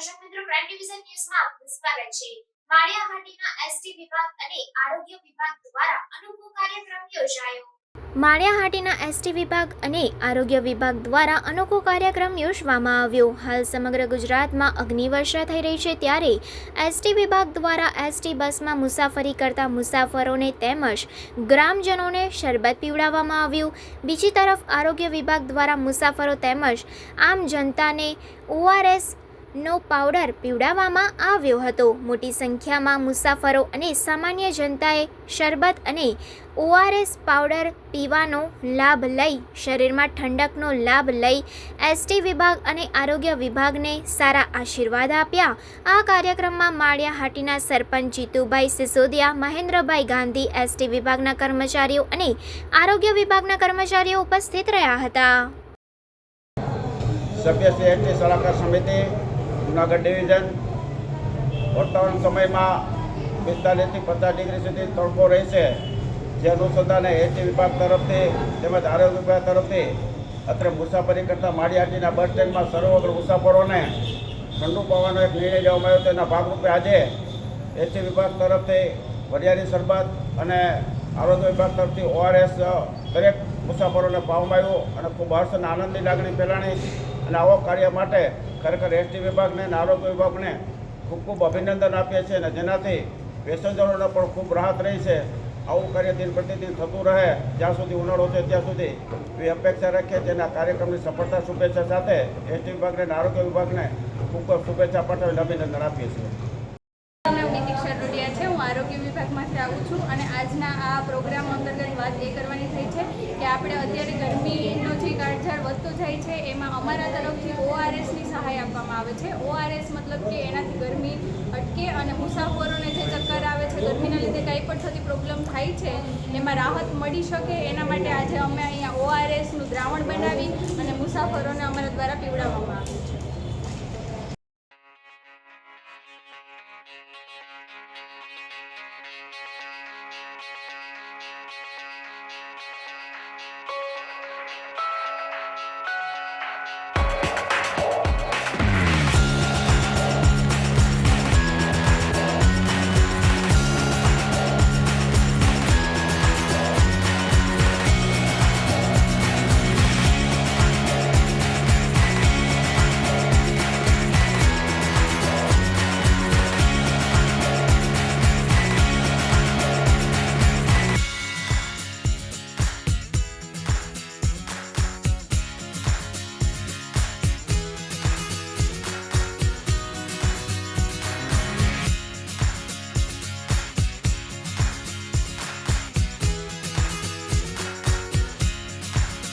Division ન્યૂઝમાં આપનું સ્વાગત છે. માળિયાહાટીના એસટી વિભાગ અને આરોગ્ય વિભાગ દ્વારા અનોખો કાર્યક્રમ યોજાયો. માળિયાહાટીના એસટી વિભાગ અને આરોગ્ય વિભાગ દ્વારા અનોખો કાર્યક્રમ યોજવામાં આવ્યો. હાલ સમગ્ર ગુજરાતમાં અગ્નિવર્ષા થઈ રહી છે ત્યારે એસટી વિભાગ દ્વારા એસટી બસમાં મુસાફરી કરતા મુસાફરોને તેમજ ગ્રામજનોને શરબત પીવડાવવામાં આવ્યું. બીજી તરફ આરોગ્ય વિભાગ દ્વારા મુસાફરો તેમજ આમ જનતાને ઓઆરએસ નો પાવડર પીવડાવવામાં આવ્યો હતો. મોટી સંખ્યામાં મુસાફરો અને સામાન્ય જનતાએ શરબત અને ઓઆરએસ પાવડર પીવાનો લાભ લઈ, શરીરમાં ઠંડકનો લાભ લઈ, એસટી વિભાગ અને આરોગ્ય વિભાગને સારા આશીર્વાદ આપ્યા. આ કાર્યક્રમમાં માળિયા હાટીના સરપંચ જીતુભાઈ સિસોદિયા, મહેન્દ્રભાઈ ગાંધી, એસટી વિભાગના કર્મચારીઓ અને આરોગ્ય વિભાગના કર્મચારીઓ ઉપસ્થિત રહ્યા હતા. સભ્ય શ્રી સલાહકાર સમિતિ જુનાગઢ ડિવિઝન વર્તમાન સમયમાં પિસ્તાલીસથી પચાસ ડિગ્રી સુધી તડકો રહેશે. જે અનુસંધાને એસટી વિભાગ તરફથી તેમજ આરોગ્ય વિભાગ તરફથી અત્રે મુસાફરી કરતા માળિયાટીના બસ સ્ટેન્ડમાં સર્વગ્ર મુસાફરોને ઠંડુ પવાનો એક નિર્ણય લેવામાં આવ્યો તેના ભાગરૂપે આજે એસટી વિભાગ તરફથી વરિયાળી સરબત અને આરોગ્ય વિભાગ તરફથી ઓઆરએસ દરેક મુસાફરોને પાવામાં આવ્યું અને ખૂબ હર્ષ અને આનંદની લાગણી ફેલાણી અને આવો કાર્ય માટે ખરેખર એસટી વિભાગને અને આરોગ્ય વિભાગને ખૂબ ખૂબ અભિનંદન આપીએ છીએ અને જેનાથી પેસેન્જરોને પણ ખૂબ રાહત રહી છે. આવું કાર્ય દિન પ્રતિદિન થતું રહે, જ્યાં સુધી ઉનાળો છે ત્યાં સુધી એવી અપેક્ષા રાખીએ છીએ અને કાર્યક્રમની સફળતા, શુભેચ્છા સાથે એસટી વિભાગને અને આરોગ્ય વિભાગને ખૂબ ખૂબ શુભેચ્છા પાઠવીને અભિનંદન આપીએ છીએ. આરોગ્ય વિભાગમાંથી આવું છું અને આજના આ પ્રોગ્રામ અંતર્ગત વાત એ કરવાની થઈ છે કે આપણે અત્યારે ગરમીનો જે કાળઝાળ વધતો જાય છે, એમાં અમારા તરફથી ઓઆરએસની સહાય આપવામાં આવે છે. ઓઆરએસ મતલબ કે એનાથી ગરમી અટકે અને મુસાફરોને જે ચક્કર આવે છે, ગરમીના લીધે કંઈ પણ થતી પ્રોબ્લેમ થાય છે, એમાં રાહત મળી શકે. એના માટે આજે અમે અહીંયા ઓઆરએસનું દ્રાવણ બનાવી અને મુસાફરોને અમારા દ્વારા પીવડાવવામાં આવ્યું છે.